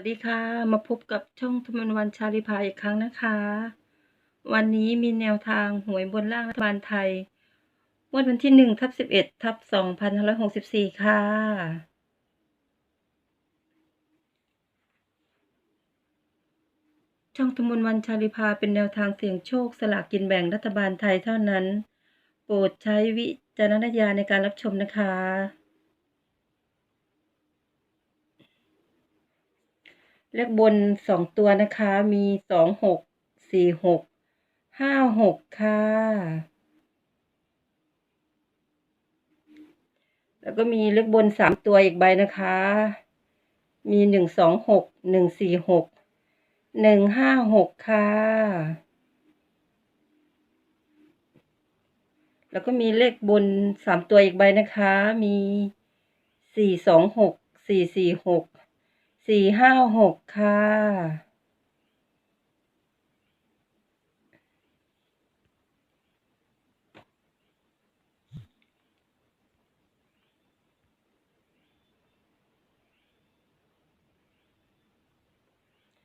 วัสดีค่ะ มาพบกับช่องธมนวันชาลิพาอีกครั้งนะคะ วันนี้มีแนวทางหวยบนล่างรัฐบาลไทยงวดวันที่หนึ่งทับสิบเอ็ดทับสองพันห้าร้อยหกสิบสี่ค่ะ ช่องธมนวันชาลิพาเป็นแนวทางเสี่ยงโชคสลากกินแบ่งรัฐบาลไทยเท่านั้น โปรดใช้วิจารณญาณในการรับชมนะคะ เลขบนสองตัวนะคะ มีสองหกสี่หกห้าหกค่ะ แล้วก็มีเลขบนสามตัวอีกใบนะคะ มีหนึ่งสองหกหนึ่งสี่หกหนึ่งห้าหกค่ะ แล้วก็มีเลขบนสามตัวอีกใบนะคะ มีสี่สองหกสี่สี่หก สี่ห้าหกค่ะ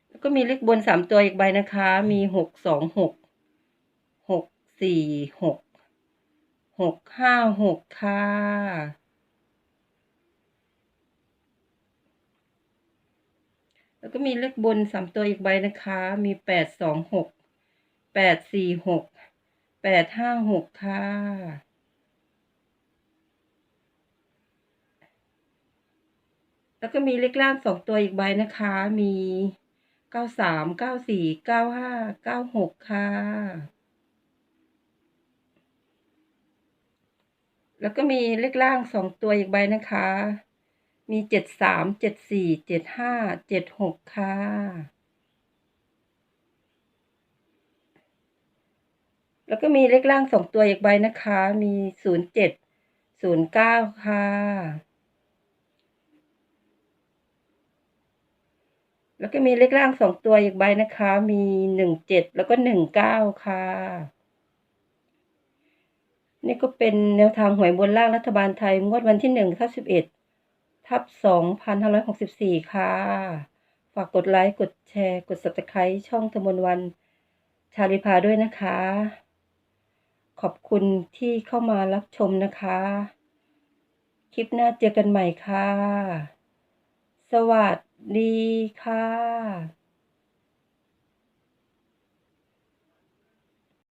แล้วก็มีเลขบนสามตัวอีกใบนะคะ มีหกสองหกหกสี่หกหกห้าหกค่ะ แล้วก็มีเลขบนสามตัวอีกใบนะคะ มีแปดสองหกแปดสี่หกแปดห้าหกค่ะ แล้วก็มีเลขล่างสองตัวอีกใบนะคะ มีเก้าสามเก้าสี่เก้าห้าเก้าหกค่ะ แล้วก็มีเลขล่างสองตัวอีกใบนะคะ มีเจ็ดสามเจ็ดสี่เจ็ดห้าเจ็ดหกค่ะ แล้วก็มีเลขล่างสองตัวอีกใบนะคะ มีศูนย์เจ็ดศูนย์เก้าค่ะ แล้วก็มีเลขล่างสองตัวอีกใบนะคะ มีหนึ่งเจ็ดแล้วก็หนึ่งเก้าค่ะนี่ก็เป็นแนวทางหวยบนล่างรัฐบาลไทยงวดวันที่หนึ่งทับสิบเอ็ด ทับสองพันห้าร้อยหกสิบสี่ค่ะ ฝากกดไลค์ กดแชร์ กด subscribe ช่องธมนวันชาลิพาด้วยนะคะ ขอบคุณที่เข้ามารับชมนะคะ คลิปหน้าเจอกันใหม่ค่ะ สวัสดีค่ะ